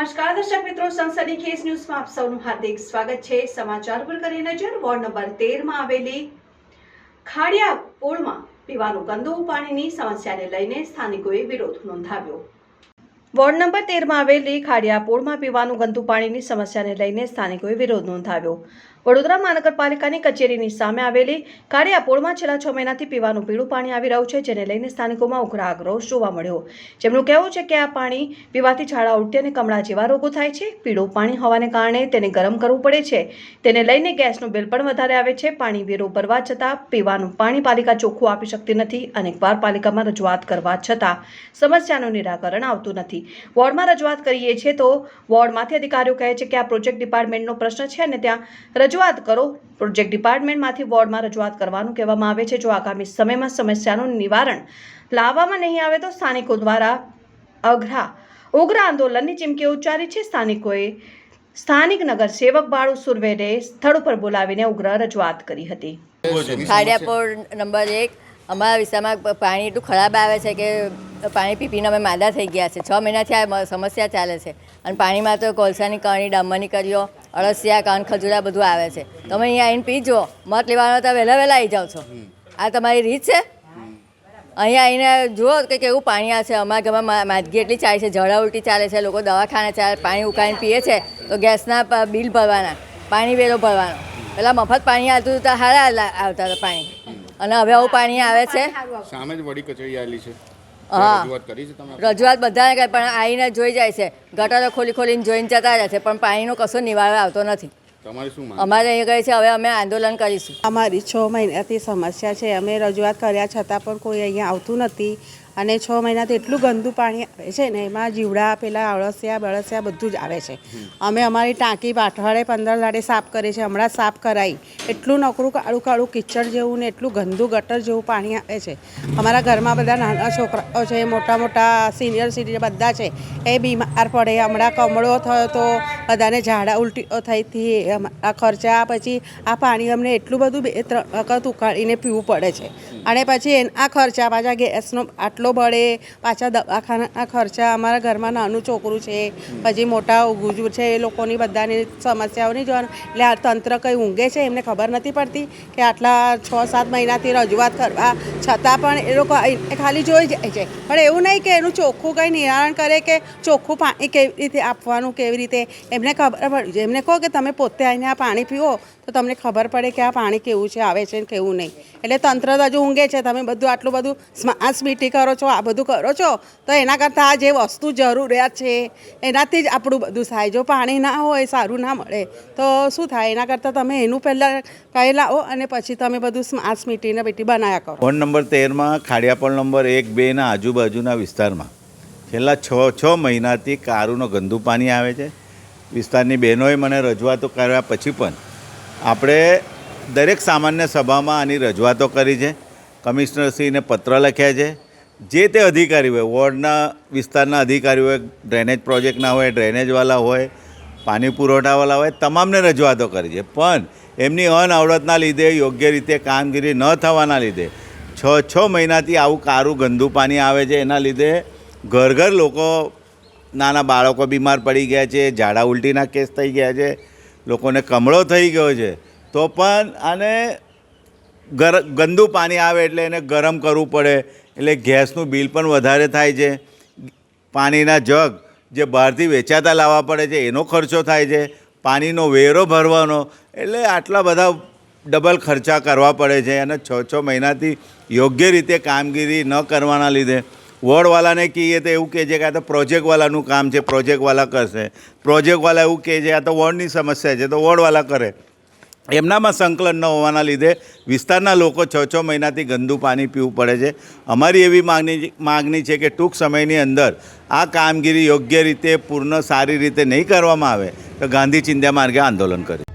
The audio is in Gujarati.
નમસ્કાર, દર્શક મિત્રો સંસદી કેસ ન્યૂઝમાં આપ સૌનું હાર્દિક સ્વાગત છે. સમાચાર પર કરી નજર, વોર્ડ નંબર તેરમાં આવેલી ખાડિયા પોળમાં પીવાનું ગંદુ પાણીની સમસ્યાને લઈને સ્થાનિકોએ વિરોધ નોંધાવ્યો. વોર્ડ નંબર તેરમાં આવેલી ખાડિયા પોળમાં પીવાનું ગંદુ પાણીની સમસ્યાને લઈને સ્થાનિકોએ વિરોધ નોંધાવ્યો. વડોદરા મહાનગરપાલિકાની કચેરીની સામે આવેલી ખાડિયા પોળમાં છેલ્લા છ મહિનાથી પીવાનું પીળું પાણી આવી રહ્યું છે, જેને લઈને સ્થાનિકોમાં ઉગ્ર આક્રોશ જોવા મળ્યો. જેમનું કહેવું છે કે આ પાણી પીવાથી ઝાડા ઉલટી અને કમળા જેવા રોગો થાય છે. પીળું પાણી હોવાને કારણે તેને ગરમ કરવું પડે છે. તેને લઈને ગેસનું બિલ પણ વધારે આવે છે. પાણી વેરો ભરવા છતાં પીવાનું પાણી પાલિકા ચોખ્ખું આપી શકતી નથી. અનેકવાર પાલિકામાં રજૂઆત કરવા છતાં સમસ્યાનું નિરાકરણ આવતું નથી. વોર્ડમાં રજૂઆત કરીએ છીએ તો વોર્ડમાંથી અધિકારીઓ કહે છે કે આ પ્રોજેક્ટ ડિપાર્ટમેન્ટનો પ્રશ્ન છે અને ત્યાં રજૂઆત કરો. પ્રોજેક્ટ ડિપાર્ટમેન્ટમાંથી વોર્ડમાં રજૂઆત કરવાનું કહેવામાં આવે છે. જો આગામી સમયમાં સમસ્યાનું નિવારણ લાવવામાં નહીં આવે તો સ્થાનિકો દ્વારા અઘરા, ઉગ્ર આંદોલનની ચીમકી ઉચ્ચારી છે. સ્થાનિકોએ સ્થાનિક નગર સેવક બાળુ સુરવેરે સ્થળ ઉપર બોલાવીને ઉગ્ર રજૂઆત કરી હતી. ખાડિયાપોર નંબર એક અમારા વિસ્તારમાં પાણી એટલું ખરાબ આવે છે કે પાણી પી પીને અમે માદા થઈ ગયા છે. છ મહિનાથી આ સમસ્યા ચાલે છે. અને પાણીમાં તો કોલસાની કણી ડામરની કરીઓ, અળસિયા, કાન ખજૂરા બધું આવે છે. તમે અહીંયા આવીને પીજો. મત લેવાનો તો વહેલા વહેલા આવી જાઓ છો. આ તમારી રીત છે? અહીંયા આવીને જુઓ કે કેવું પાણી આ છે. અમારા ઘરમાં માદગી એટલી ચાલે છે. ઝડા ઉલટી ચાલે છે. લોકો દવાખાને ચાલે, પાણી ઉકાળીને પીએ છે. તો ગેસના બિલ ભરવાના, પાણી વેરો ભરવાનો. પેલા મફત પાણી આવતું તો સારા આવતા હતા પાણી. અને હવે આવું પાણી આવે છે. સામે જ વડી કચેરી આવેલી છે. હા. રજૂઆત કરી છે તમે રજૂઆત બધાને કહે પણ આવીને જોઈ જાય છે. ગટરો ખોલી ખોલીને જોઈને જતા રહે છે પણ પાણીનો કશો નિવારો આવતો નથી. તમારે શું માંગ અમારે અહીં કહે છે હવે અમે આંદોલન કરીશું. અમારી છ મહિનાથી સમસ્યા છે. અમે રજૂઆત કર્યા છતાં પણ કોઈ અહીંયા આવતું નથી. અને છ મહિનાથી એટલું ગંદુ પાણી આવે છે ને એમાં જીવડા પેલા અળસિયા બળસિયા બધું જ આવે છે. અમે અમારી ટાંકી પાઠવાડે પંદર દાડે સાફ કરીએ છીએ હમણાં સાફ કરાવી એટલું નકરું કાળું કાળું કિચડ જેવું ને એટલું ગંદુ ગટર જેવું પાણી આવે છે. અમારા ઘરમાં બધા નાના છોકરાઓ છે મોટા મોટા સિનિયર સિટીઝન બધા છે એ બીમાર પડે. હમણાં કમળો થયો તો બધાને ઝાડા ઉલટીઓ થઈ હતી. આ ખર્ચા પછી આ પાણી અમને એટલું બધું બે ત્રણ વખત ઉકાળીને પીવું પડે છે. અને પછી એના આ ખર્ચા પાછા ગેસનો આટલો બળે, પાછા દવાખાના ખર્ચા, અમારા ઘરમાં નાનું છોકરું છે, પછી મોટા ગુજુ છે, એ લોકોની બધાની સમસ્યાઓ નહીં જોવાનું એટલે આ તંત્ર કંઈ ઊંઘે છે એમને ખબર નથી પડતી કે આટલા છ સાત મહિનાથી રજૂઆત કરવા છતાં પણ એ લોકો ખાલી જોઈ જાય છે. પણ એવું નહીં કે એનું ચોખ્ખું કંઈ નિવારણ કરે કે ચોખ્ખું પાણી કેવી રીતે આપવાનું, કેવી રીતે, એમને ખબર જોઈએ એમને કહો કે તમે પોતે આવીને આ પાણી પીવો તો તમને ખબર પડે કે આ પાણી કેવું છે, આવે છે કેવું નહીં. એટલે તંત્ર તો હજુ ઊંઘે છે, તમે બધું આટલું બધું સ્માર્ટ મીટી કરો છો, આ બધું કરો છો, તો એના કરતાં આ જે વસ્તુ જરૂરિયાત છે, એનાથી જ આપણું બધું થાય. જો પાણી ના હોય, સારું ના મળે, તો શું થાય? એના કરતાં તમે એનું પહેલાં કહી લાવો અને પછી તમે બધું સ્માર્ટ મીટીને બેટી બનાવ્યા કરો. ફોન નંબર તેરમાં, ખાડિયાપળ નંબર એક બેના આજુબાજુના વિસ્તારમાં. છેલ્લા છ છ મહિનાથી કારુનો ગંદુ પાણી આવે છે. વિસ્તારની બહેનોએ મને રજૂઆતો કર્યા પછી પણ આપણે દરેક સામાન્ય સભામાં આની રજૂઆતો કરી છે. કમિશનરશ્રીને પત્ર લખ્યા છે. જે તે અધિકારી હોય, વોર્ડના વિસ્તારના અધિકારી હોય, ડ્રેનેજ પ્રોજેક્ટના હોય ડ્રેનેજવાળા હોય, પાણી પુરવઠાવાળા હોય, તમામને રજૂઆતો કરી છે. પણ એમની અનઆવડતના લીધે, યોગ્ય રીતે કામગીરી ન થવાના લીધે, છ છ મહિનાથી આવું કારું ગંદુ પાણી આવે છે. એના લીધે ઘર ઘર લોકો, નાના બાળકો બીમાર પડી ગયા છે, ઝાડા ઉલટીના કેસ થઈ ગયા છે. લોકોને કમળો થઈ ગયો છે. તો પણ આને ગર, ગંદુ પાણી આવે એટલે એને ગરમ કરવું પડે. એટલે ગેસનું બિલ પણ વધારે થાય છે. પાણીના જગ જે બહારથી વેચાતા લાવવા પડે છે, એનો ખર્ચો થાય છે. પાણીનો વેરો ભરવાનો. એટલે આટલા બધા ડબલ ખર્ચા કરવા પડે છે અને છ છ મહિનાથી યોગ્ય રીતે કામગીરી ન કરવાના લીધે વોર્ડવાલાને કહીએ તો એવું કહે છે કે આ તો પ્રોજેક્ટવાલાનું કામ છે, પ્રોજેક્ટવાલા કરશે. પ્રોજેક્ટવાલા એવું કહે છે, આ તો વોર્ડની સમસ્યા છે, તો વોર્ડવાલા કરે. એમનામાં સંકલન ન હોવાના લીધે વિસ્તારના લોકો છ છ મહિનાથી ગંદુ પાણી પીવું પડે છે. અમારી એવી માગણી માગણી છે કે ટૂંક સમયની અંદર આ કામગીરી યોગ્ય રીતે, પૂર્ણ સારી રીતે નહીં કરવામાં આવે, તો ગાંધી ચિંધ્યા માર્ગે આંદોલન કરે.